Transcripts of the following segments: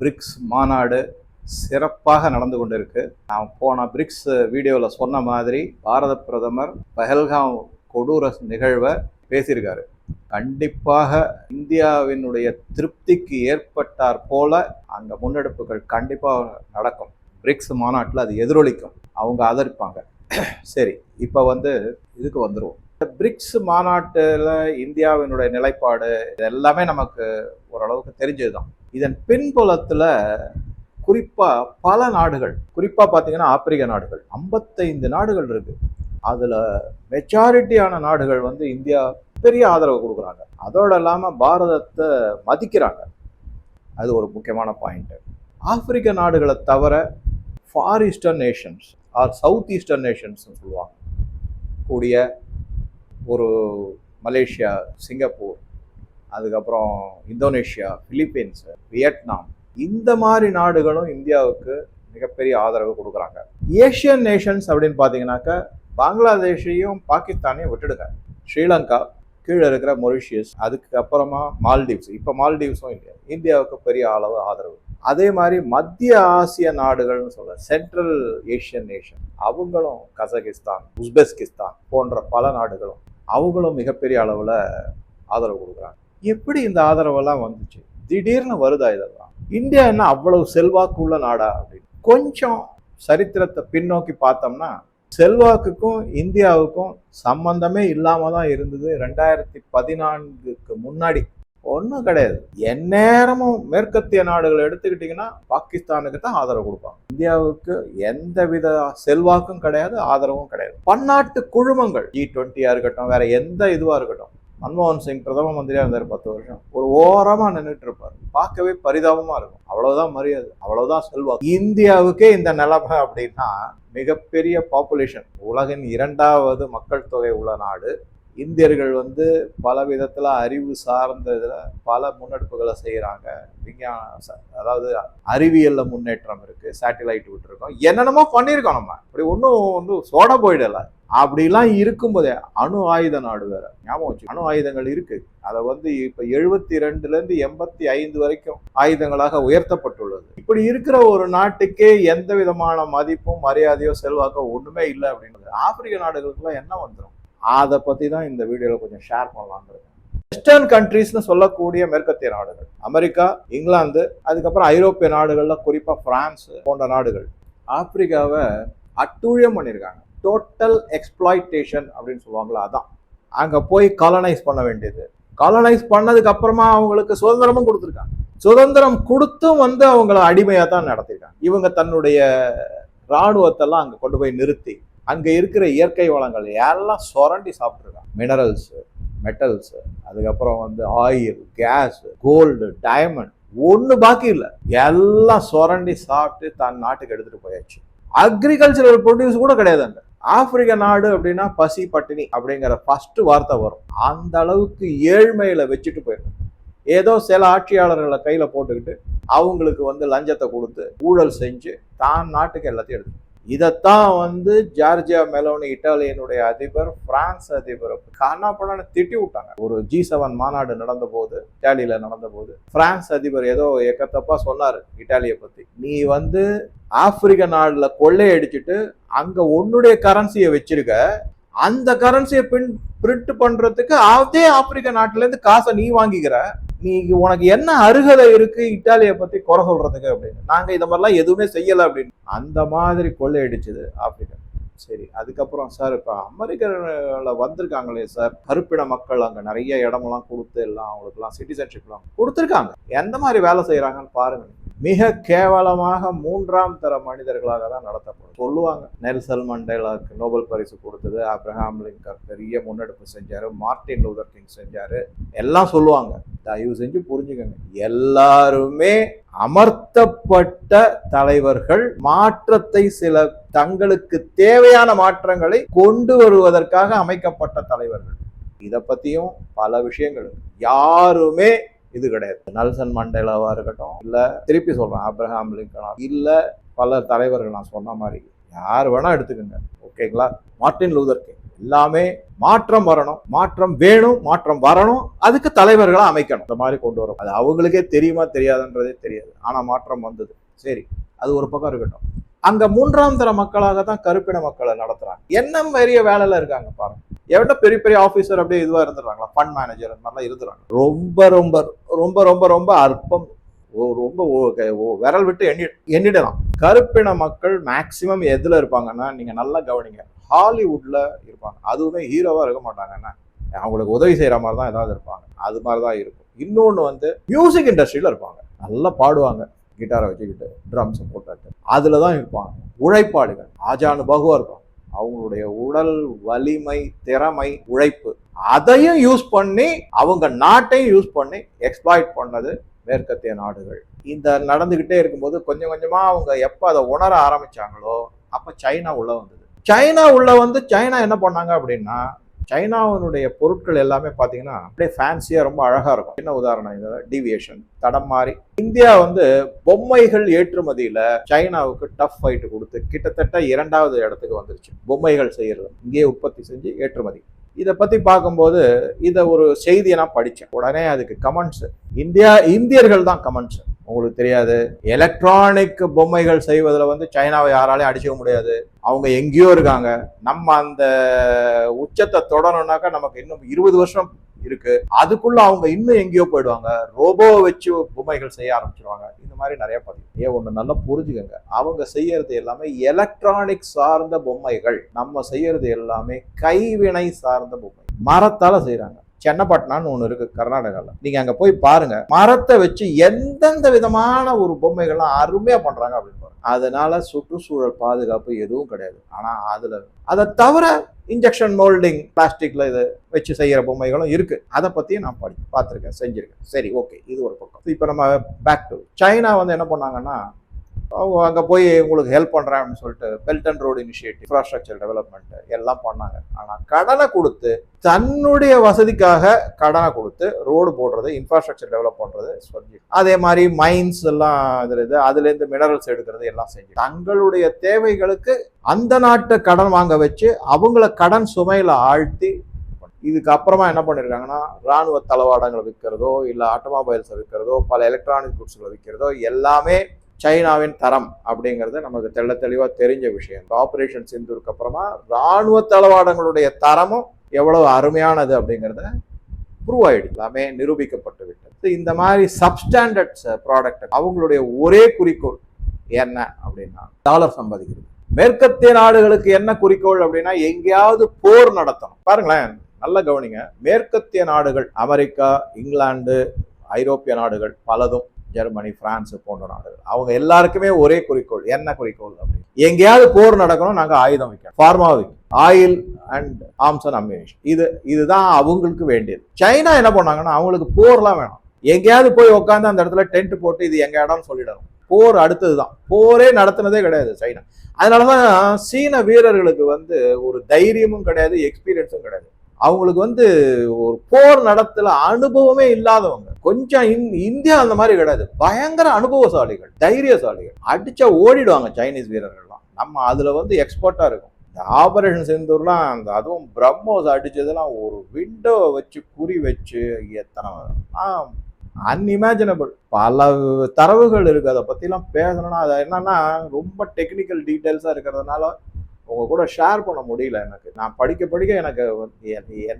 BRICS மாநாடு சிறப்பாக நடந்து கொண்டிருக்கு. நான் போன பிரிக்ஸ் வீடியோவில் சொன்ன மாதிரி பாரத பிரதமர் பஹல்காம் கொடூர நிகழ்வை பேசியிருக்காரு. கண்டிப்பாக இந்தியாவினுடைய திருப்திக்கு ஏற்பட்டார் போல அந்த முன்னெடுப்புகள் கண்டிப்பாக நடக்கும். பிரிக்ஸ் மாநாட்டில் அது எதிரொலிக்கும். அவங்க ஆதரிப்பாங்க. சரி இப்போ வந்து இதுக்கு வந்துருவோம். பிரிக்ஸ் மாநாட்டில் இந்தியாவினுடைய நிலைப்பாடு இது எல்லாமே நமக்கு ஓரளவுக்கு தெரிஞ்சது தான் இதன் பின்புலத்தில் குறிப்பாக பல நாடுகள் குறிப்பாக பார்த்தீங்கன்னா ஆப்பிரிக்க நாடுகள் ஐம்பத்தைந்து நாடுகள் இருக்குது அதில் மெஜாரிட்டியான நாடுகள் வந்து இந்தியா பெரிய ஆதரவு கொடுக்குறாங்க. அதோடு இல்லாமல் பாரதத்தை மதிக்கிறாங்க. அது ஒரு முக்கியமான பாயிண்ட்டு ஆப்பிரிக்க நாடுகளை தவிர far eastern nations or south eastern நேஷன்ஸ்னு சொல்லுவாங்க. கூடிய ஒரு மலேசியா சிங்கப்பூர் அதுக்கப்புறம் இந்தோனேஷியா பிலிப்பீன்ஸ் வியட்நாம் இந்த மாதிரி நாடுகளும் இந்தியாவுக்கு மிகப்பெரிய ஆதரவு கொடுக்குறாங்க. ஏஷியன் நேஷன்ஸ் அப்படின்னு பார்த்தீங்கன்னாக்க பங்களாதேஷையும் பாகிஸ்தானையும் விட்டுடுங்க. ஸ்ரீலங்கா கீழே இருக்கிற மொரிஷியஸ் அதுக்கப்புறமா மால்டீவ்ஸ் இப்போ மால்டீவ்ஸும் இல்லை இந்தியாவுக்கு பெரிய அளவு ஆதரவு. அதே மாதிரி மத்திய ஆசிய நாடுகள்னு சொல்ல சென்ட்ரல் ஏஷியன் நேஷன் அவங்களும் கசகிஸ்தான் உஸ்பெஸ்கிஸ்தான் போன்ற பல நாடுகளும் அவங்களும் மிகப்பெரிய அளவில் ஆதரவு கொடுக்குறாங்க. எப்படி இந்த ஆதரவெல்லாம் வந்துச்சு? திடீர்னு வருதா இதெல்லாம்? இந்தியா என்ன அவ்வளவு செல்வாக்கு உள்ள நாடா அப்படின்னு. கொஞ்சம் சரித்திரத்தை பின்னோக்கி பார்த்தோம்னா செல்வாக்குக்கும் இந்தியாவுக்கும் சம்பந்தமே இல்லாம தான் இருந்தது ரெண்டாயிரத்தி பதினான்குக்கு முன்னாடி. ஒன்றும் கிடையாது. எந்நேரமும் மேற்கத்திய நாடுகள் எடுத்துக்கிட்டிங்கன்னா பாகிஸ்தானுக்கு தான் ஆதரவு கொடுப்பாங்க. இந்தியாவுக்கு எந்த வித செல்வாக்கும் கிடையாது ஆதரவும் கிடையாது. பன்னாட்டு குழுமங்கள் ஜி டுவெண்ட்டியாக இருக்கட்டும் வேற எந்த இதுவாக இருக்கட்டும் மன்மோகன் சிங் பிரதம மந்திரியாக இருந்தார் பத்து வருஷம். ஒரு ஓரமாக நின்றுட்டு இருப்பார் பார்க்கவே பரிதாபமாக இருக்கும். அவ்வளோதான் மரியாதை அவ்வளோதான் செல்வாக்கு. இந்தியாவுக்கே இந்த நிலைமை அப்படின்னா மிகப்பெரிய பாப்புலேஷன் உலகின் இரண்டாவது மக்கள் தொகை உள்ள நாடு. இந்தியர்கள் வந்து பல விதத்தில் அறிவு சார்ந்த இதில் பல முன்னெடுப்புகளை செய்கிறாங்க விஞ்ஞான அதாவது அறிவியலில் முன்னேற்றம் இருக்குது சேட்டிலைட் விட்டுருக்கோம். என்னென்னமோ பண்ணியிருக்கோம் நம்ம. அப்படி ஒன்றும் வந்து சோட போயிடலை. அப்படிலாம் இருக்கும்போதே அணு ஆயுத நாடு வேற. ஞாபகம் வச்சு அணு ஆயுதங்கள் இருக்கு. அதை வந்து இப்ப எழுபத்தி ரெண்டுல இருந்து எண்பத்தி ஐந்து வரைக்கும் ஆயுதங்களாக உயர்த்தப்பட்டுள்ளது. இப்படி இருக்கிற ஒரு நாட்டுக்கே எந்த விதமான மதிப்பும் மரியாதையோ செல்வாக்கோ ஒண்ணுமே இல்லை அப்படின்றது ஆப்பிரிக்க நாடுகளுக்குலாம் என்ன வந்துடும் அதை பற்றி தான் இந்த வீடியோவில் கொஞ்சம் ஷேர் பண்ணலான்றது வெஸ்டர்ன் கண்ட்ரீஸ்னு சொல்லக்கூடிய மேற்கத்திய நாடுகள் அமெரிக்கா இங்கிலாந்து அதுக்கப்புறம் ஐரோப்பிய நாடுகளில் குறிப்பாக பிரான்ஸ் போன்ற நாடுகள் ஆப்பிரிக்காவை அட்டூழியம் பண்ணியிருக்காங்க டோட்டல் எக்ஸ்ப்ளாய்டேஷன் அப்படின்னு சொல்லுவாங்களா அதான். அங்கே போய் காலனைஸ் பண்ண வேண்டியது. காலனைஸ் பண்ணதுக்கு அப்புறமா அவங்களுக்கு சுதந்திரமும் கொடுத்துருக்காங்க. சுதந்திரம் கொடுத்தும் வந்து அவங்கள அடிமையாக தான் நடத்திருக்காங்க. இவங்க தன்னுடைய இராணுவத்தெல்லாம் அங்கே கொண்டு போய் நிறுத்தி அங்கே இருக்கிற இயற்கை வளங்கள் எல்லாம் சுரண்டி சாப்பிட்ருக்காங்க மினரல்ஸு மெட்டல்ஸு அதுக்கப்புறம் வந்து ஆயில் கேஸ் கோல்டு டைமண்ட் ஒன்று பாக்கி இல்லை. எல்லாம் சுரண்டி சாப்பிட்டு தன் நாட்டுக்கு எடுத்துகிட்டு போயாச்சு. அக்ரிகல்ச்சரல் ப்ரொடியூஸ் கூட கிடையாது அங்கே ஆப்பிரிக்க நாடு அப்படின்னா பசி பட்டினி அப்படிங்கிற ஃபர்ஸ்ட் வார்த்தை வரும். அந்த அளவுக்கு ஏழ்மையில வச்சுட்டு போயிடும் ஏதோ சில ஆட்சியாளர்களை கையில் போட்டுக்கிட்டு அவங்களுக்கு வந்து லஞ்சத்தை கொடுத்து ஊழல் செஞ்சு தான் நாட்டுக்கு எல்லாத்தையும் எடுத்து இதைத்தான் வந்து ஜார்ஜியா மெலோனி இட்டாலியனுடைய அதிபர் பிரான்ஸ் அதிபர் காணாப்படான்னு திட்டி விட்டாங்க. ஒரு ஜி செவன் மாநாடு நடந்த போது இட்டாலியில நடந்த போது பிரான்ஸ் அதிபர் ஏதோ எக்கத்தப்பா சொன்னாரு இட்டாலியை பத்தி. நீ வந்து ஆப்பிரிக்க நாடுல கொள்ளையடிச்சிட்டு அங்க உன்னுடைய கரன்சியை வச்சிருக்க. அந்த கரன்சியை பின் பிரிண்ட் பண்றதுக்கு அதே ஆப்பிரிக்க நாட்டுல இருந்து காசை நீ வாங்கிக்கிற. நீ உனக்கு என்ன அருகதை இருக்கு இட்டாலியை பத்தி குறை சொல்றதுக்கு அப்படின்னு. நாங்க இந்த மாதிரிலாம் எதுவுமே செய்யலை அப்படின்னு. அந்த மாதிரி கொள்ளையடிச்சது ஆப்பிரிக்கா. சரி அதுக்கப்புறம் சார் இப்போ அமெரிக்காவில் வந்திருக்காங்களே சார். கருப்பின மக்கள் அங்கே நிறைய இடமெல்லாம் கொடுத்து எல்லாம் அவங்களுக்குலாம் சிட்டிசன்ஷிப்லாம் கொடுத்துருக்காங்க. எந்த மாதிரி வேலை செய்கிறாங்கன்னு பாருங்க மிக கேவலமாக மூன்றாம் தர மனிதர்களாக தான் நடத்தப்படும். சொல்லுவாங்க நெல்சல் மண்டேலாவுக்கு நோபல் பரிசு கொடுத்தது. அப்ரஹாம் லிங்கர் பெரிய முன்னெடுப்பு செஞ்சாரு. மார்ட்டின் லூதர் கிங் செஞ்சாரு. எல்லாம் சொல்லுவாங்க. தயவு செஞ்சு புரிஞ்சுக்கங்க. எல்லாருமே அமர்த்தப்பட்ட தலைவர்கள் மாற்றத்தை சில தங்களுக்கு தேவையான மாற்றங்களை கொண்டு வருவதற்காக அமைக்கப்பட்ட தலைவர்கள். இதை பத்தியும் பல விஷயங்கள் யாருமே இது கிடையாது. நல்சன் மண்டேலாவாக இருக்கட்டும் இல்ல திருப்பி சொல்றேன் அப்ரஹாம் லிங்கனா இல்ல பல தலைவர்கள் நான் சொன்ன மாதிரி யார் வேணா எடுத்துக்கோங்க. ஓகேங்களா? Martin Luther King. எல்லாமே மாற்றம் வரணும் மாற்றம் வேணும் மாற்றம் வரணும். அதுக்கு தலைவர்களை அமைக்கணும். இந்த மாதிரி கொண்டு வரும். அது அவங்களுக்கே தெரியுமா தெரியாதுன்றதே தெரியாது. ஆனா மாற்றம் வந்தது. சரி அது ஒரு பக்கம் இருக்கட்டும். அங்க மூன்றாம் தர மக்களாக தான் கருப்பின மக்களை நடத்துறாங்க. என்ன பெரிய வேலையில இருக்காங்க பாருங்க. எவ்வளோ பெரிய பெரிய ஆஃபீஸர் அப்படியே இதுவாக இருந்துடுறாங்களா? ஃபண்ட் மேனேஜர் அந்த மாதிரிலாம் இருந்துறாங்க ரொம்ப ரொம்ப ரொம்ப ரொம்ப ரொம்ப அற்பம். ஓ- ரொம்ப ஓ- ஓ- விரல் விட்டு எண்ணி எண்ணிடலாம். கருப்பின மக்கள் மேக்சிமம் எதில் இருப்பாங்கன்னா நீங்கள் நல்லா கவனிங்க. ஹாலிவுட்ல இருப்பாங்க. அதுவுமே ஹீரோவா இருக்க மாட்டாங்கன்னா அவங்களுக்கு உதவி செய்யற மாதிரி தான் ஏதாவது இருப்பாங்க. அது மாதிரி தான் இருக்கும். இன்னொன்று வந்து மியூசிக் இண்டஸ்ட்ரியில இருப்பாங்க. நல்லா பாடுவாங்க. கிட்டாரை வச்சுக்கிட்டு ட்ரம்ஸை போட்டாட்டு அதில் தான் இருப்பாங்க. உழைப்பாளிகள். ஆஜானு பகுவாக இருப்பாங்க அவங்களுடைய உடல் வலிமை திறமை உழைப்பு அதையும் யூஸ் பண்ணி அவங்க நாட்டையும் யூஸ் பண்ணி எக்ஸ்ப்ளாய்ட் பண்ணது மேற்கத்திய நாடுகள். இந்த நடந்துக்கிட்டே இருக்கும்போது கொஞ்சம் கொஞ்சமாக அவங்க எப்போ அதை உணர ஆரம்பிச்சாங்களோ அப்போ சைனா உள்ளே வந்தது. சைனா உள்ள வந்து சைனா என்ன பண்ணாங்க அப்படின்னா சைனாவினுடைய பொருட்கள் எல்லாமே பார்த்தீங்கன்னா அப்படியே ஃபேன்சியாக ரொம்ப அழகாக இருக்கும். என்ன உதாரணம் இதில் டிவியேஷன் தடம் மாறி. இந்தியா வந்து பொம்மைகள் ஏற்றுமதியில் சைனாவுக்கு டஃப் ஃபைட்டு கொடுத்து கிட்டத்தட்ட இரண்டாவது இடத்துக்கு வந்துருச்சு. பொம்மைகள் செய்கிறது இங்கேயே உற்பத்தி செஞ்சு ஏற்றுமதி. இதை பற்றி பார்க்கும்போது இதை ஒரு செய்தியை நான் படித்தேன் உடனே அதுக்கு கமெண்ட்ஸு இந்தியா இந்தியர்கள் தான் கமெண்ட்ஸு உங்களுக்கு தெரியாது. எலக்ட்ரானிக் பொம்மைகள் செய்வதில் வந்து சைனாவை யாராலையும் அடிச்சுக்க முடியாது. அவங்க எங்கேயோ இருக்காங்க. நம்ம அந்த உச்சத்தை தொடரணும்னாக்கா நமக்கு இன்னும் இருபது வருஷம் இருக்கு. அதுக்குள்ள அவங்க இன்னும் எங்கேயோ போயிடுவாங்க. ரோபோ வச்சு பொம்மைகள் செய்ய ஆரம்பிச்சிருவாங்க. இந்த மாதிரி நிறைய பதிவு ஏன் ஒன்று நல்லா புரிஞ்சுக்கங்க. அவங்க செய்யறது எல்லாமே எலக்ட்ரானிக் சார்ந்த பொம்மைகள். நம்ம செய்யறது எல்லாமே கைவினை சார்ந்த பொம்மை. மரத்தால செய்யறாங்க சென்னப்பட்டினான்னு ஒன்று இருக்குது கர்நாடகாவில் நீங்கள் அங்கே போய் பாருங்கள் மரத்தை வச்சு எந்தெந்த விதமான ஒரு பொம்மைகள்லாம் அருமையாக பண்ணுறாங்க அப்படின்னு அதனால் அதனால சுற்றுச்சூழல் பாதுகாப்பு எதுவும் கிடையாது. ஆனால் அதில் அதை தவிர இன்ஜெக்ஷன் மோல்டிங் பிளாஸ்டிக்கில் இது வச்சு செய்கிற பொம்மைகளும் இருக்குது அதை பற்றியும் நான் படி பார்த்துருக்கேன் செஞ்சுருக்கேன். சரி ஓகே இது ஒரு பக்கம். இப்போ நம்ம பேக் டு சைனா வந்து என்ன பண்ணாங்கன்னா அவங்க அங்கே போய் உங்களுக்கு ஹெல்ப் பண்ணுறேன் அப்படின்னு சொல்லிட்டு belt and road initiative infrastructure development எல்லாம் பண்ணாங்க. ஆனால் கடனை கொடுத்து தன்னுடைய வசதிக்காக கடனை கொடுத்து ரோடு போடுறது இன்ஃப்ராஸ்ட்ரக்சர் டெவலப் பண்ணுறது சொல்லி அதே மாதிரி மைன்ஸ் எல்லாம் இதில் இது அதுலேருந்து மினரல்ஸ் எடுக்கிறது எல்லாம் செஞ்சு. தங்களுடைய தேவைகளுக்கு அந்த நாட்டை கடன் வாங்க வச்சு அவங்கள கடன் சுமையில் ஆழ்த்தி இதுக்கு அப்புறமா என்ன பண்ணியிருக்காங்கன்னா ராணுவ தளவாடங்களை விற்கிறதோ இல்லை ஆட்டோமொபைல்ஸை விற்கிறதோ பல எலக்ட்ரானிக் குட்ஸ்களை விற்கிறதோ எல்லாமே சைனாவின் தரம் அப்படிங்கிறது நமக்கு தெள்ள தெளிவாக தெரிஞ்ச விஷயம். ஆப்ரேஷன் சிந்தூருக்கு அப்புறமா ராணுவ தளவாடங்களுடைய தரமும் எவ்வளவு அருமையானது அப்படிங்கிறத ப்ரூவ் ஆகிடுது எல்லாமே நிரூபிக்கப்பட்டு விட்டது. இந்த மாதிரி சப்ஸ்டாண்டர்ட்ஸ் ப்ராடக்ட் uh, அவங்களுடைய ஒரே குறிக்கோள் என்ன அப்படின்னா டாலர் சம்பாதிக்கிறது. மேற்கத்திய நாடுகளுக்கு என்ன குறிக்கோள் அப்படின்னா எங்கேயாவது போர் நடத்தணும். பாருங்களேன் நல்ல கவனிங்க. மேற்கத்திய நாடுகள் அமெரிக்கா இங்கிலாந்து ஐரோப்பிய நாடுகள் பலதும் ஜெர்மனி பிரான்ஸ் போன்ற நாடுகள். அவங்க எல்லாருக்குமே ஒரே குறிக்கோள். என்ன குறிக்கோள் அப்படின்னு? எங்கேயாவது போர் நடக்கணும் நாங்கள் ஆயுதம் வைக்கணும். ஃபார்மா வைக்கணும். Oil and arms and ammunition இது இதுதான் அவங்களுக்கு வேண்டியது. சைனா என்ன பண்ணாங்கன்னா அவங்களுக்கு போர்லாம் வேணும். எங்கேயாவது போய் உட்காந்து அந்த இடத்துல டென்ட் போட்டு இது எங்க இடம்னு சொல்லிடணும். போர் அடுத்தது தான் போரே நடத்தினதே கிடையாது சைனா. அதனால தான் சீன வீரர்களுக்கு வந்து ஒரு தைரியமும் கிடையாது எக்ஸ்பீரியன்ஸும் கிடையாது. அவங்களுக்கு வந்து ஒரு போர் நடத்துல அனுபவமே இல்லாதவங்க. கொஞ்சம் இந்- இந்தியா அந்த மாதிரி கிடையாது. பயங்கர அனுபவசாலிகள் தைரியசாலிகள். அடிச்சா ஓடிடுவாங்க சைனீஸ் வீரர்கள்லாம். நம்ம அதுல வந்து எக்ஸ்பர்ட்டா இருக்கும். இந்த ஆபரேஷன் செந்தூர்லாம் அந்த அதுவும் பிரம்மோஸ் அடிச்சதெல்லாம் ஒரு விண்டோ வச்சு குறி வச்சு எத்தனை அன்இமேஜினபிள் பல தரவுகள் இருக்கு. அதை பத்திலாம் பேசணும்னா அது என்னன்னா ரொம்ப டெக்னிக்கல் டீட்டெயில்ஸா இருக்கிறதுனால உங்க கூட ஷேர் பண்ண முடியல எனக்கு. நான் படிக்க படிக்க எனக்கு வந்து எனக்கு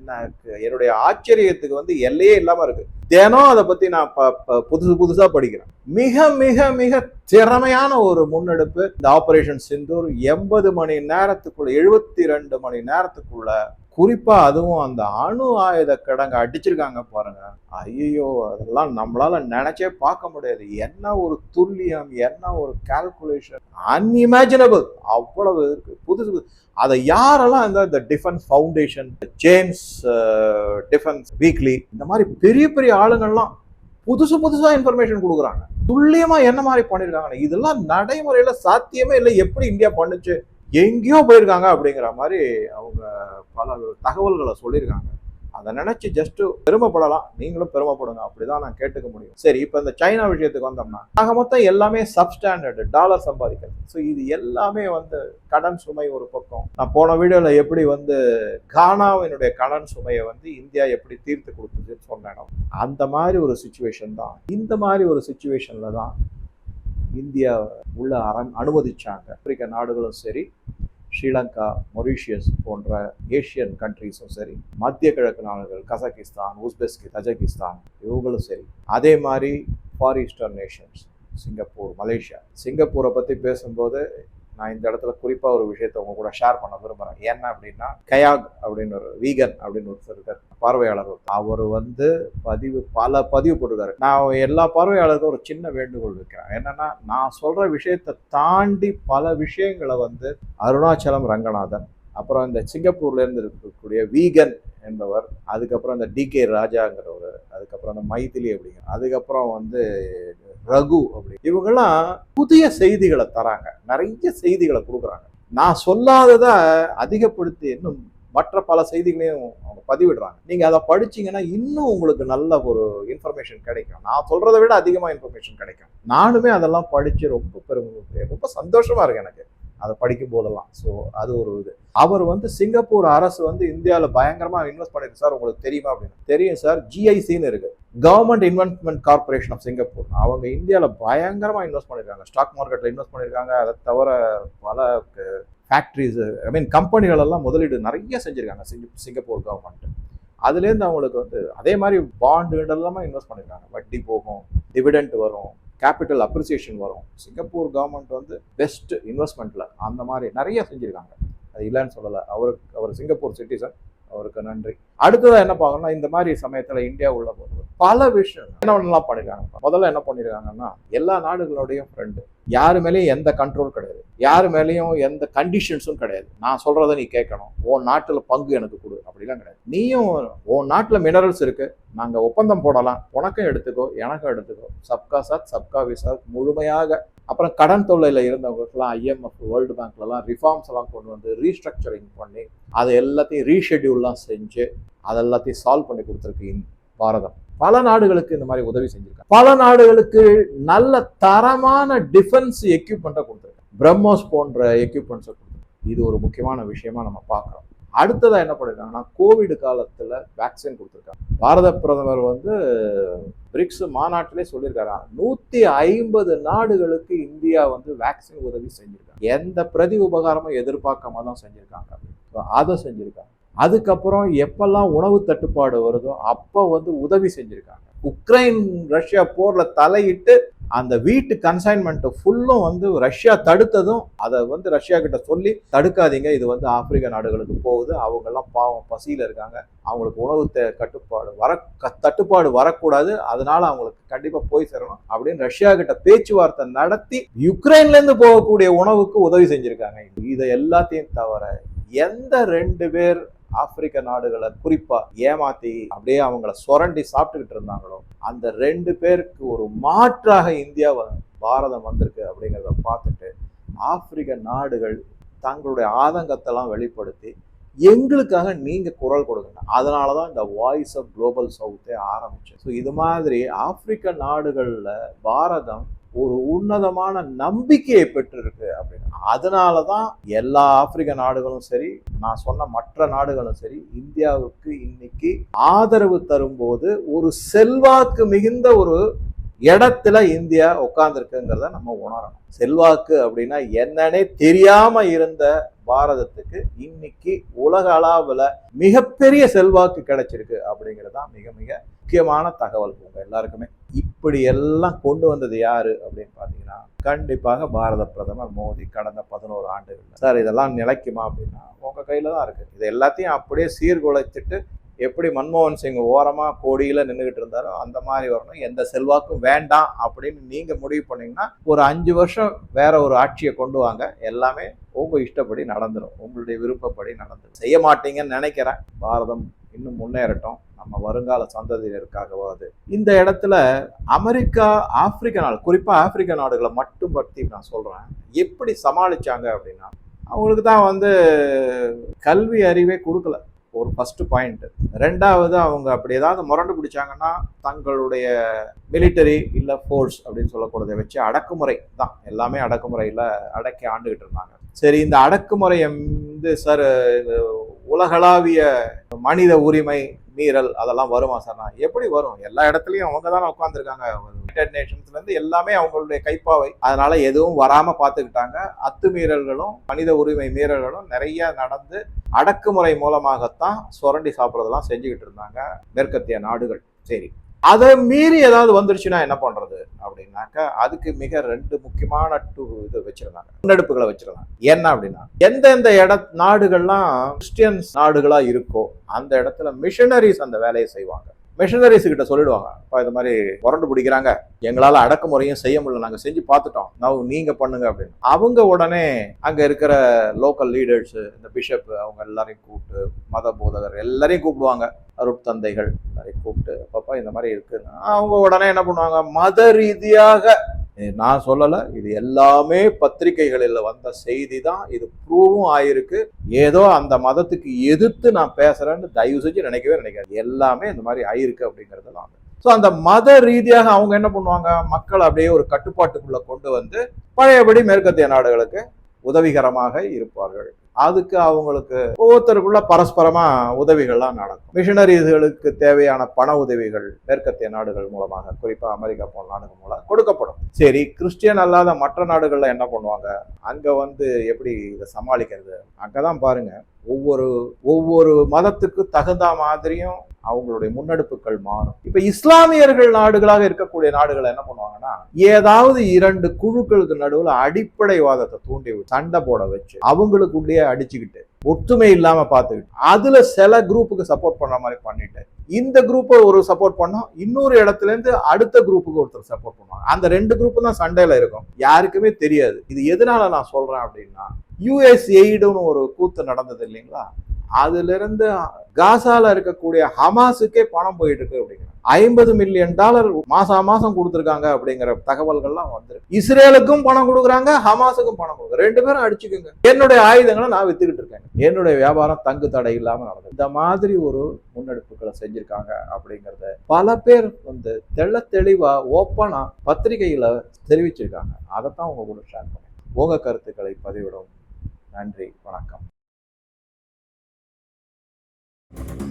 என்னுடைய ஆச்சரியத்துக்கு வந்து எல்லையே இல்லாம இருக்கு. தினம் அதை பத்தி நான் ப- ப- புதுசு புதுசா படிக்கிறேன். மிக மிக மிக திறமையான ஒரு முன்னெடுப்பு. இந்த ஆபரேஷன் சிந்தூர் எண்பது மணி நேரத்துக்குள்ள எழுபத்தி ரெண்டு மணி நேரத்துக்குள்ள குறிப்பா அதுவும் அந்த அணு ஆயுத கிடங்க அடிச்சிருக்காங்க பாருங்க. ஐயோ அதெல்லாம் நம்மளால நினைச்சே பார்க்க முடியாது. என்ன ஒரு துல்லியம் என்ன ஒரு கால்குலேஷன் அன்இமேஜினபிள் அவ்வளவு இருக்கு. புதுசு புது. அதை யாரெல்லாம் இந்த இந்த defence foundation James defence weekly இந்த மாதிரி பெரிய பெரிய ஆளுங்கள்லாம் புதுசு புதுசா இன்ஃபர்மேஷன் கொடுக்குறாங்க. துல்லியமா என்ன மாதிரி பண்ணிருக்காங்க இதெல்லாம் நடைமுறையில சாத்தியமே இல்லை. எப்படி இந்தியா பண்ணுச்சு? எங்கேயோ போயிருக்காங்க அப்படிங்கிற மாதிரி அவங்க பல தகவல்களை சொல்லியிருக்காங்க. அதை நினைச்சு ஜஸ்ட் பெருமைப்படலாம். நீங்களும் பெருமைப்படுங்க. அப்படிதான் நான் கேட்டுக்க முடியும். சரி இப்போ இந்த சைனா விஷயத்துக்கு வந்தோம்னா ஆக மொத்தம் எல்லாமே சப்ஸ்டாண்டர்டு டாலர் சம்பாதிக்கிறது. ஸோ இது எல்லாமே வந்து கடன் சுமை ஒரு பக்கம். நான் போன வீடியோவில் எப்படி வந்து கானாவினுடைய கடன் சுமையை வந்து இந்தியா எப்படி தீர்த்து கொடுத்துச்சுன்னு சொன்னேன். அந்த மாதிரி ஒரு சுச்சுவேஷன் தான். இந்த மாதிரி ஒரு சுச்சுவேஷனில் தான் இந்தியா உள்ள அரண் அனுமதிச்சாங்க. ஆப்பிரிக்க நாடுகளும் சரி ஸ்ரீலங்கா மொரீஷியஸ் போன்ற ஏஷியன் கண்ட்ரீஸும் சரி மத்திய கிழக்கு நாடுகள் கசகிஸ்தான் உஸ்பெஸ்கி தஜகிஸ்தான் இவங்களும் சரி. அதே மாதிரி far eastern nations Singapore Malaysia. சிங்கப்பூரை பற்றி பேசும்போது நான் இந்த இடத்துல குறிப்பாக ஒரு விஷயத்தை உங்க கூட ஷேர் பண்ண விரும்புகிறேன் என்ன அப்படின்னா கயாக் அப்படின்னு ஒரு வீகன் அப்படின்னு ஒருத்தர் இருக்கார். பார்வையாளர் அவர் வந்து பதிவு பல பதிவு போட்டிருக்காரு. நான் எல்லா பார்வையாளருக்கும் ஒரு சின்ன வேண்டுகோள் வைக்கிறேன். என்னன்னா நான் சொல்ற விஷயத்தை தாண்டி பல விஷயங்களை வந்து அருணாச்சலம் ரங்கநாதன் அப்புறம் இந்த சிங்கப்பூர்ல இருந்து இருக்கக்கூடிய வீகன் என்பவர் அதுக்கப்புறம் இந்த டி கே ராஜாங்கிறவர் அதுக்கப்புறம் அந்த மைதிலி அப்படிங்கிற அதுக்கப்புறம் வந்து ரகு அப்படி. இவங்கெல்லாம் புதிய செய்திகளை தராங்க. நிறைய செய்திகளை கொடுக்குறாங்க. நான் சொல்லாததை அதிகப்படுத்தி இன்னும் மற்ற பல செய்திகளையும் அவங்க பதிவிடுறாங்க. நீங்க அதை படிச்சீங்கன்னா இன்னும் உங்களுக்கு நல்ல ஒரு இன்ஃபர்மேஷன் கிடைக்கும். நான் சொல்றதை விட அதிகமா இன்ஃபர்மேஷன் கிடைக்கும். நானுமே அதெல்லாம் படிச்சு ரொம்ப பெருமை ரொம்ப சந்தோஷமா இருக்கு எனக்கு. அதை படிக்கும் போதெல்லாம். ஸோ அது ஒரு இது. அவர் வந்து சிங்கப்பூர் அரசு வந்து இந்தியாவில் பயங்கரமாக இன்வெஸ்ட் பண்ணிருக்கு சார். உங்களுக்கு தெரியுமா அப்படின்னு. தெரியும் சார். ஜிஐசின்னு இருக்குது government investment corporation of Singapore அவங்க இந்தியாவில் பயங்கரமாக இன்வெஸ்ட் பண்ணியிருக்காங்க ஸ்டாக் மார்க்கெட்டில் இன்வெஸ்ட் பண்ணியிருக்காங்க அதை தவிர பல ஃபேக்ட்ரிஸ் ஐ மீன் கம்பெனிகள் எல்லாம் முதலீடு நிறைய செஞ்சுருக்காங்க. சிங்கப்பூர் கவர்மெண்ட் அதுலேருந்து அவங்களுக்கு வந்து அதே மாதிரி பாண்டு எல்லாமே இன்வெஸ்ட் பண்ணியிருக்காங்க வட்டி போகும் டிவிடெண்ட் வரும் கேபிட்டல் அப்ரிசியேஷன் வரும். சிங்கப்பூர் கவர்மெண்ட் வந்து பெஸ்ட் இன்வெஸ்ட்மெண்ட்டில் அந்த மாதிரி நிறைய செஞ்சுருக்காங்க. அது இல்லைன்னு சொல்லலை. அவருக்கு அவர் சிங்கப்பூர் சிட்டிசன் அவருக்கு நன்றி. அடுத்ததாக என்ன பார்க்கணும்னா இந்த மாதிரி சமயத்தில் இந்தியா உள்ள போது பல விஷயம் என்ன பண்ணலாம் பண்ணிருக்காங்க? முதல்ல என்ன பண்ணிருக்காங்கன்னா எல்லா நாடுகளோடையும் ஃப்ரெண்டு யாரு மேலேயும் எந்த கண்ட்ரோல் கிடையாது. யாரு மேலேயும் எந்த கண்டிஷன்ஸும் கிடையாது. நான் சொல்றத நீ கேட்கணும். உன் நாட்டுல பங்கு எனக்கு கொடு. அப்படிலாம் கிடையாது. நீயும் உன் நாட்டுல மினரல்ஸ் இருக்கு. நாங்க ஒப்பந்தம் போடலாம். உனக்கும் எடுத்துக்கோ எனக்கும் எடுத்துக்கோ. சப்கா சாத் சப்கா விசாத் முழுமையாக. அப்புறம் கடன் தொல்லையில் இருந்தவங்களுக்குலாம் ஐஎம்எஃப் வேர்ல்டு பேங்க்லலாம் ரிஃபார்ம்ஸ் எல்லாம் கொண்டு வந்து ரீஸ்ட்ரக்சரிங் பண்ணி அதை எல்லாத்தையும் ரீஷெட்யூல்லாம் செஞ்சு அதெல்லாத்தையும் சால்வ் பண்ணி கொடுத்துருக்கு பாரதம். பல நாடுகளுக்கு இந்த மாதிரி உதவி செஞ்சிருக்காங்க. பல நாடுகளுக்கு நல்ல தரமான டிஃபென்ஸ் எக்யூப்மெண்ட்டை கொடுத்துருக்கு பிரம்மோஸ் போன்ற எக்யூப்மெண்ட்ஸை கொடுத்துருக்கு இது ஒரு முக்கியமான விஷயமா நம்ம பார்க்குறோம். அடுத்ததாக என்ன பண்ணிருக்காங்கன்னா கோவிட் காலத்தில் வேக்சின் கொடுத்துருக்காங்க. பாரத பிரதமர் வந்து பிரிக்ஸ் மாநாட்டிலே சொல்லியிருக்காரா நூற்றி ஐம்பது நாடுகளுக்கு இந்தியா வந்து வேக்சின் உதவி செஞ்சிருக்காங்க. எந்த பிரதி உபகாரமும் எதிர்பார்க்காம தான் செஞ்சுருக்காங்க அதை செஞ்சுருக்காங்க. அதுக்கப்புறம் எப்பெல்லாம் உணவு தட்டுப்பாடு வருதோ அப்போ வந்து உதவி செஞ்சுருக்காங்க. உக்ரைன் ரஷ்யா போரில் தலையிட்டு அந்த வீட்டு கன்சைன்மெண்ட்டு ஃபுல்லும் வந்து ரஷ்யா தடுத்ததும் அதை வந்து ரஷ்யா கிட்ட சொல்லி தடுக்காதீங்க இது வந்து ஆப்பிரிக்க நாடுகளுக்கு போகுது. அவங்கெல்லாம் பாவம் பசியில் இருக்காங்க. அவங்களுக்கு உணவு தே- கட்டுப்பாடு வர க- தட்டுப்பாடு வரக்கூடாது. அதனால அவங்களுக்கு கண்டிப்பாக போய் சேரணும் அப்படின்னு ரஷ்யா கிட்ட பேச்சுவார்த்தை நடத்தி யுக்ரைன்லேருந்து போகக்கூடிய உணவுக்கு உதவி செஞ்சுருக்காங்க. இதை எல்லாத்தையும் தவிர எந்த ரெண்டு பேர் ஆப்பிரிக்க நாடுகளை குறிப்பா ஏமாத்தி அப்படியே அவங்கள சுரண்டி சாப்பிட்டுக்கிட்டு இருந்தாங்களோ அந்த ரெண்டு பேருக்கு ஒரு மாற்றாக இந்தியா பாரதம் வந்திருக்கு அப்படிங்கிறத பார்த்துட்டு ஆப்பிரிக்க நாடுகள் தங்களுடைய ஆதங்கத்தெல்லாம் வெளிப்படுத்தி எங்களுக்காக நீங்கள் குரல் கொடுங்க. அதனால தான் இந்த வாய்ஸ் ஆஃப் குளோபல் சவுத்தே ஆரம்பிச்சு ஸோ இது மாதிரி ஆப்பிரிக்க நாடுகளில் பாரதம் ஒரு உன்னதமான நம்பிக்கையை பெற்றிருக்கு அப்படின்னு. அதனால தான் எல்லா ஆப்பிரிக்க நாடுகளும் சரி நான் சொன்ன மற்ற நாடுகளும் சரி இந்தியாவுக்கு இன்னைக்கு ஆதரவு தரும்போது ஒரு செல்வாக்கு மிகுந்த ஒரு இடத்துல இந்தியா உட்கார்ந்துருக்குங்கிறத நம்ம உணரணும். செல்வாக்கு அப்படின்னா என்னன்னே தெரியாம இருந்த பாரதத்துக்கு இன்னைக்கு உலக அளவில் மிகப்பெரிய செல்வாக்கு கிடைச்சிருக்கு அப்படிங்கிறது தான் மிக மிக முக்கியமான தகவல் உங்க எல்லாருக்குமே. இப்படி எல்லாம் கொண்டு வந்தது யாரு அப்படின்னு பார்த்தீங்கன்னா கண்டிப்பாக பாரத பிரதமர் மோடி கடந்த பதினோரு ஆண்டுகள் சார் இதெல்லாம் நிலைக்குமா அப்படின்னா உங்கள் கையில் தான் இருக்குது இது எல்லாத்தையும் அப்படியே சீர்குலைச்சிட்டு எப்படி மன்மோகன் சிங் ஓரமாக கோடியில் நின்றுகிட்டு இருந்தாரோ அந்த மாதிரி வரணும். எந்த செல்வாக்கும் வேண்டாம் அப்படின்னு நீங்கள் முடிவு பண்ணிங்கன்னா ஒரு அஞ்சு வருஷம் வேற ஒரு ஆட்சியை கொண்டு வாங்க. எல்லாமே உங்கள் இஷ்டப்படி நடந்துடும் உங்களுடைய விருப்பப்படி நடந்துடும் செய்ய மாட்டீங்கன்னு நினைக்கிறேன். பாரதம் இன்னும் முன்னேறட்டும். நம்ம வருங்கால சந்ததியினருக்காகவாது இந்த இடத்துல அமெரிக்கா ஆப்பிரிக்க நாடு குறிப்பாக ஆப்பிரிக்க நாடுகளை மட்டும் பற்றி நான் சொல்கிறேன் எப்படி சமாளிச்சாங்க அப்படின்னா அவங்களுக்கு தான் வந்து கல்வி அறிவே கொடுக்கல. ஒரு ஃபஸ்ட்டு பாயிண்ட் ரெண்டாவது அவங்க அப்படி ஏதாவது முரண்டு பிடிச்சாங்கன்னா தங்களுடைய மிலிட்டரி இல்லை ஃபோர்ஸ் அப்படின்னு சொல்லக்கூடதை. வச்சு அடக்குமுறை தான். எல்லாமே அடக்குமுறையில் அடக்கி ஆண்டுகிட்டு இருந்தாங்க. சரி இந்த அடக்குமுறை வந்து சார் உலகளாவிய மனித உரிமை மீறல் அதெல்லாம் வருமா சார்? நான் எப்படி வரும்? எல்லா இடத்துலையும் அவங்க தானே உட்காந்துருக்காங்க யுனைடெட் நேஷன்ஸ்ல இருந்து எல்லாமே அவங்களுடைய கைப்பாவை. அதனால எதுவும் வராம பார்த்துக்கிட்டாங்க. அத்துமீறல்களும் மனித உரிமை மீறல்களும் நிறைய நடந்து அடக்குமுறை மூலமாகத்தான் சுரண்டி சாப்பிட்றதெல்லாம் செஞ்சுக்கிட்டு இருந்தாங்க மேற்கத்திய நாடுகள். சரி. அதை மீறி ஏதாவது வந்துருச்சுன்னா என்ன பண்றது? அப்படின்னாக்கா அதுக்கு மிக ரெண்டு முக்கியமான டூ இது வச்சிருந்தாங்க. முன்னெடுப்புகளை வச்சிருந்தாங்க. என்ன அப்படின்னா எந்தெந்த இட நாடுகள்லாம் கிறிஸ்டியன்ஸ் நாடுகளா இருக்கோ அந்த இடத்துல மிஷனரிஸ் அந்த வேலையை செய்வாங்க. மிஷனரிஸ் கிட்ட சொல்லிடுவாங்க. இப்போ இது மாதிரி உரண்டு பிடிக்கிறாங்க. எங்களால் அடக்குமுறையும் செய்ய முடியல. நாங்கள் செஞ்சு பார்த்துட்டோம். நான் நீங்கள் பண்ணுங்க அப்படின்னு. அவங்க உடனே அங்கே இருக்கிற லோக்கல் லீடர்ஸ் இந்த பிஷப் அவங்க எல்லாரையும் கூப்பிட்டு மத போதகர் எல்லாரையும் கூப்பிடுவாங்க. அருட்தந்தைகள் எல்லாரையும் கூப்பிட்டு அப்பப்பா இந்த மாதிரி இருக்குன்னு. அவங்க உடனே என்ன பண்ணுவாங்க? மத ரீதியாக நான் சொல்லலை இது எல்லாமே பத்திரிகைகளில் வந்த செய்தி தான் இது ப்ரூவும் ஆயிருக்கு. ஏதோ அந்த மதத்துக்கு எதிர்த்து நான் பேசுகிறேன்னு தயவு செஞ்சு நினைக்கவே நினைக்காது எல்லாமே இந்த மாதிரி ஆயிருக்கு அப்படிங்கிறதெல்லாம் ஸோ அந்த மத ரீதியாக அவங்க என்ன பண்ணுவாங்க? மக்கள் அப்படியே ஒரு கட்டுப்பாட்டுக்குள்ளே கொண்டு வந்து பழையபடி மேற்கத்திய நாடுகளுக்கு உதவிகரமாக இருப்பார்கள். அதுக்கு அவங்களுக்கு ஒவ்வொருத்தருக்குள்ள பரஸ்பரமா உதவிகள்லாம் நடக்கும். மிஷனரிகளுக்கு தேவையான பண உதவிகள் மேற்கத்திய நாடுகள் மூலமாக குறிப்பா அமெரிக்கா போன நாடுகள் மூலம் கொடுக்கப்படும். சரி கிறிஸ்டியன் அல்லாத மற்ற நாடுகள்ல என்ன பண்ணுவாங்க? அங்க வந்து எப்படி இதை சமாளிக்கிறது? அங்கதான் பாருங்க ஒவ்வொரு ஒவ்வொரு மதத்துக்கு தகுந்த மாதிரியும் அவங்களுடைய முன்னெடுப்புகள் மாறும். இப்ப இஸ்லாமியர்கள் நாடுகளாக இருக்கக்கூடிய நாடுகள் என்ன பண்ணுவாங்கன்னா ஏதாவது இரண்டு குழுக்களுக்கு நடுவில் அடிப்படைவாதத்தை தூண்டி சண்டை போட வச்சு அவங்களுக்குள்ளேயே அடிச்சுக்கிட்டு ஒற்றுமை இல்லாம பார்த்துக்கிட்டு அதுல சில குரூப்புக்கு சப்போர்ட் பண்ற மாதிரி பண்ணிட்டு இந்த குரூப்பை ஒரு சப்போர்ட் பண்ணோம் இன்னொரு இடத்துல இருந்து அடுத்த குரூப்புக்கு ஒருத்தர் சப்போர்ட் பண்ணுவாங்க. அந்த ரெண்டு குரூப்பு தான் சண்டையில இருக்கும். யாருக்குமே தெரியாது. இது எதனால நான் சொல்றேன் அப்படின்னா யூஎஸ் எய்டுன்னு ஒரு கூத்து நடந்தது இல்லைங்களா? அதிலிருந்து காசால இருக்கக்கூடிய ஹமாஸுக்கே பணம் போயிட்டு இருக்கு அப்படிங்கிற ஐம்பது மில்லியன் டாலர் மாசா மாசம் கொடுத்துருக்காங்க அப்படிங்கிற தகவல்கள்லாம் வந்துருக்கு. இஸ்ரேலுக்கும் பணம் கொடுக்குறாங்க ஹமாஸுக்கும் பணம் கொடுக்குறாங்க. ரெண்டு பேரும் அடிச்சுக்கோங்க. என்னுடைய ஆயுதங்களை நான் வித்துக்கிட்டு இருக்கேன். என்னுடைய வியாபாரம் தங்கு தடை இல்லாம நடந்தது. இந்த மாதிரி ஒரு முன்னெடுப்புகளை செஞ்சிருக்காங்க அப்படிங்கறத பல பேர் வந்து தெள்ள தெளிவா ஓப்பனா பத்திரிகையில தெரிவிச்சிருக்காங்க. அதைத்தான் உங்க கூட ஷேர் பண்ணேன். உங்க கருத்துக்களை பதிவிடும். நன்றி. வணக்கம். you